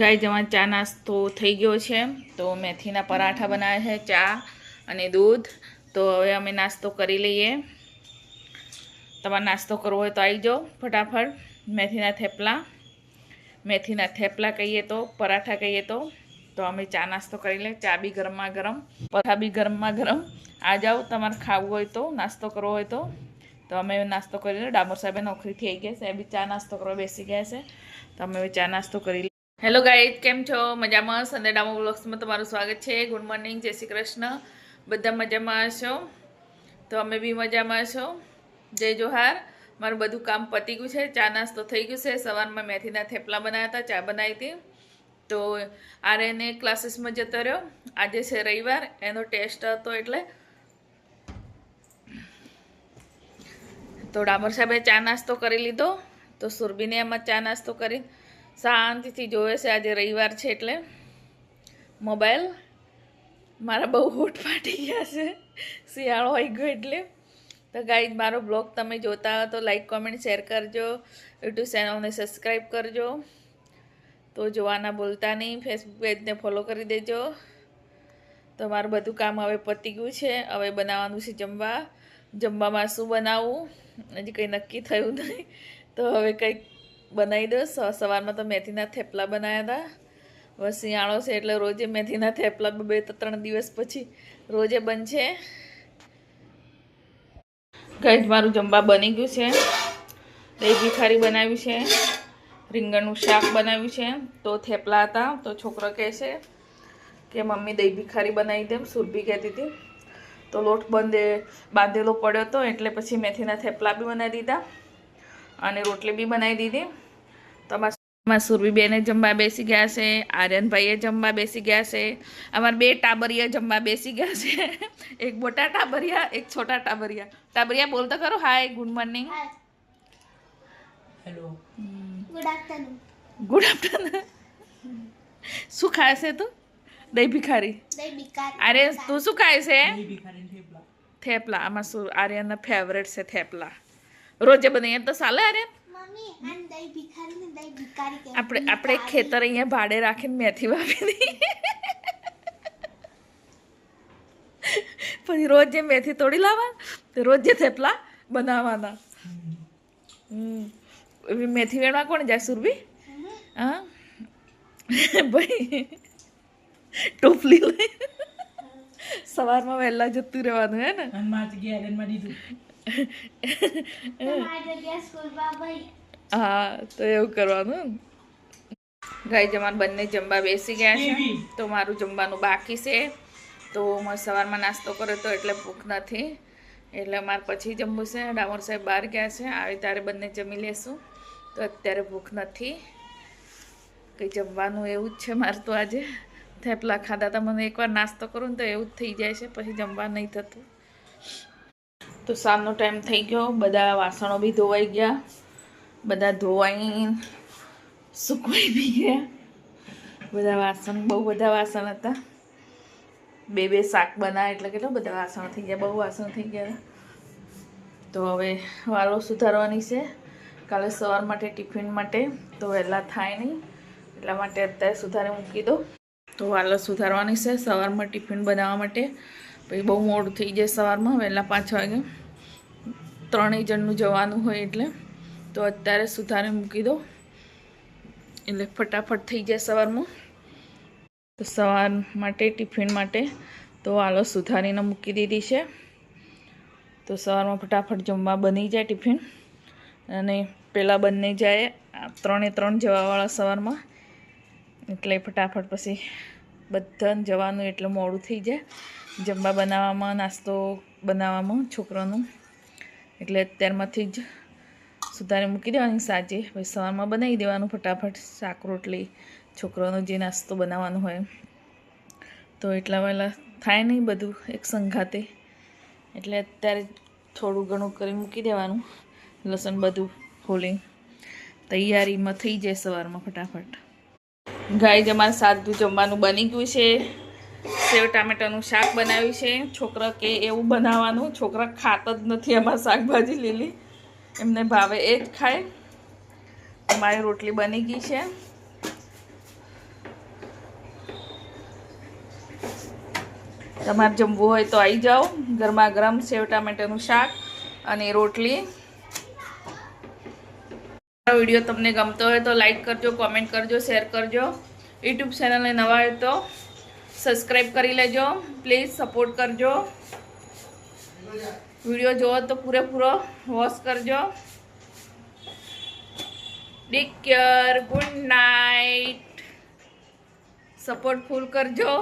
ગાય જવા ચા નાસ્તો થઈ ગયો છે. તો મેથીના પરાઠા બનાવ્યા છે, ચા અને દૂધ. તો હવે અમે નાસ્તો કરી લઈએ. તમારે નાસ્તો કરવો હોય તો આવી જાઓ ફટાફટ. મેથીના થેપલા. મેથીના થેપલા કહીએ તો, પરાઠા કહીએ તો. તો અમે ચા નાસ્તો કરી લઈએ. ચા બી ગરમમાં ગરમ, પરાઠા બી ગરમમાં ગરમ. આ જાઓ, તમારે ખાવું હોય તો, નાસ્તો કરવો હોય તો. તો અમે નાસ્તો કરી લઈએ. ડામોર સાહેબે નોકરીથી આવી ગયા છે. એ બી ચા નાસ્તો કરવા બેસી ગયા છે. તો અમે ચા નાસ્તો કરી હેલો ગાઈડ કેમ છો? મજામાં? સંદે ડામો બ્લોગ્સમાં તમારું સ્વાગત છે. ગુડ મોર્નિંગ જય શ્રી કૃષ્ણ. બધા મજામાં હશો? તો અમે બી મજામાં છો જય જોહાર. મારું બધું કામ પતી ગયું છે. ચા નાસ્તો થઈ ગયું છે. સવારમાં મેથીના થેપલા બનાવ્યા હતા, ચા બનાવી હતી. તો આર્યને ક્લાસીસમાં જતો રહ્યો. આજે છે રવિવાર, એનો ટેસ્ટ હતો એટલે. તો ડામર સાહેબે ચા નાસ્તો કરી લીધો. તો સુરબીને એમાં ચા નાસ્તો કરી. શાંતિથી જોવે છે. આજે રવિવાર છે એટલે મોબાઈલ મારા બહુ હોટ ફાટી ગયા છે. શિયાળો આવી ગયો એટલે. તો ગાઈઝ મારો બ્લોગ તમે જોતા હો તો લાઈક કોમેન્ટ શેર કરજો. યુટ્યુબ ચેનલને સબસ્ક્રાઈબ કરજો. તો જોવાના ભૂલતા નહીં. ફેસબુક પેજને ફોલો કરી દેજો. તો મારું બધું કામ હવે પતી ગયું છે. હવે બનાવવાનું છે જમવા. જમવામાં શું બનાવવું હજી કંઈ નક્કી થયું નહીં. તો હવે કંઈક બનાવી દઉં સવારમાં તો મેથીના થેપલા બનાવ્યા હતા હવે શિયાળો છે એટલે રોજે મેથીના થેપલા બે ત્રણ દિવસ પછી રોજે બનશે. કંઈ મારું જમવા બની ગયું છે. દહીં ભીખારી બનાવ્યું છે. રીંગણનું શાક બનાવ્યું છે. તો થેપલા હતા. તો છોકરો કહે છે કે, મમ્મી, દહીં ભીખારી બનાવી દેમ સુરભી કહેતી હતી. તો લોટ બંધે, બાંધેલો પડ્યો હતો એટલે પછી મેથીના થેપલા બી બનાવી દીધા. અને રોટલી બી બનાવી દીધી. તમારા સુરભીબેને સુરભી બેને જમવા બેસી ગયા છે આર્યનભાઈએ જમવા બેસી ગયા છે અમારા બે ટાબરિયા જમવા બેસી ગયા છે. એક મોટા ટાબરિયા એક છોટા ટાબરિયા. ટાબરિયા બોલતો કરો hi good morning hello good afternoon good afternoon શું ખાય છે તું? દહીં ભિખારી. અરે તું શું ખાય છે? થેપલા. થેપલા. આમાં શું? આર્યનના ફેવરેટ છે થેપલા. રોજે બનાવીએ તો ચાલે અરે. આપણે આપણે ખેતર અહીંયા ભાડે રાખીને મેથી વાવી દઈએ પછી રોજ મેથી તોડી લાવવા તો રોજ થેપલા બનાવવાના. હમ. એવી મેથી વેણવા કોણ જાય સુરભી? હા? ભાઈ ટોપલી લઈ. સવારમાં વહેલા જતું રહેવાનું હે ને? હા તો એવું કરવાનું. ગાય જમાન બંને જમવા બેસી ગયા છે. તો મારું જમવાનું બાકી છે. તો મેં સવારમાં નાસ્તો કર્યો તો એટલે ભૂખ નથી. એટલે મારે પછી જમવું છે. ડામોર સાહેબ બહાર ગયા છે. આવે ત્યારે બંને જમી લેશું. તો અત્યારે ભૂખ નથી. કંઈ જમવાનું એવું જ છે મારે તો આજે. થેપલા ખાધા હતા મને એકવાર નાસ્તો કરું ને તો એવું જ થઈ જાય છે. પછી જમવા નહીં થતું. તો સાંજનો ટાઈમ થઈ ગયો. બધા વાસણો બી ધોવાઈ ગયા. બધા ધોવાઈ સુકવાઈ બી ગયા. બધા વાસણ, બહુ બધા વાસણ હતા. બે બે શાક બનાવે એટલે કેટલા બધા વાસણ થઈ ગયા, બહુ વાસણ થઈ ગયા. તો હવે વાળો સુધારવાની છે. કાલે સવાર માટે, ટિફિન માટે. તો વહેલા થાય નહીં. એટલા માટે અત્યારે સુધારે મૂકી દો તો વાલો સુધારવાની છે સવારમાં ટિફિન બનાવવા માટે. પછી બહુ મોડું થઈ જાય સવારમાં, વહેલા પાંચ વાગે. ત્રણેય જણનું જવાનું હોય એટલે. તો અત્યારે સુધારે મૂકી દો. એટલે ફટાફટ થઈ જાય સવારમાં. તો સવાર માટે, ટિફિન માટે તો આલો સુધારીને મૂકી દીધી છે. તો સવારમાં ફટાફટ જમવા બની જાય ટિફિન. અને પહેલાં બંને જાય ત્રણે ત્રણ જવાવાળા સવારમાં. એટલે ફટાફટ પછી બધાને જવાનું એટલે મોડું થઈ જાય. જમવા બનાવવામાં, નાસ્તો બનાવવામાં છોકરાનું. એટલે અત્યારમાંથી જ સુધારે મૂકી દેવાની સાંજે. પછી સવારમાં બનાવી દેવાનું ફટાફટ શાક, રોટલી, છોકરાનો જે નાસ્તો બનાવવાનો હોય. તો એટલા વહેલા થાય નહીં બધું એક સંઘાતે. એટલે અત્યારે થોડું ઘણું કરી મૂકી દેવાનું. લસણ બધું ફોલી તૈયારીમાં થઈ જાય સવારમાં ફટાફટ. ગાય અમારે સાદું જમવાનું બની ગયું છે. સેવ ટામેટાનું શાક બનાવ્યું છે. છોકરા કે એવું બનાવવાનું. છોકરા ખાતા જ નથી એમાં શાકભાજી લીલી. એમને ભાવે એ જ ખાય. અમારી રોટલી બની ગઈ છે. તમારે જમવું હોય તો આવી જાઓ. ગરમા ગરમ સેવ ટામેટાનું શાક અને રોટલી. વીડિયો તમને ગમતો હોય તો લાઈક કરજો, કોમેન્ટ કરજો, શેર કરજો. યુટ્યુબ ચેનલને નવા હોય તો સબસ્ક્રાઈબ કરી લેજો. પ્લીઝ સપોર્ટ કરજો. વીડિયો જોવો તો પૂરેપૂરો વોચ કરજો. Take care good night support full કરજો.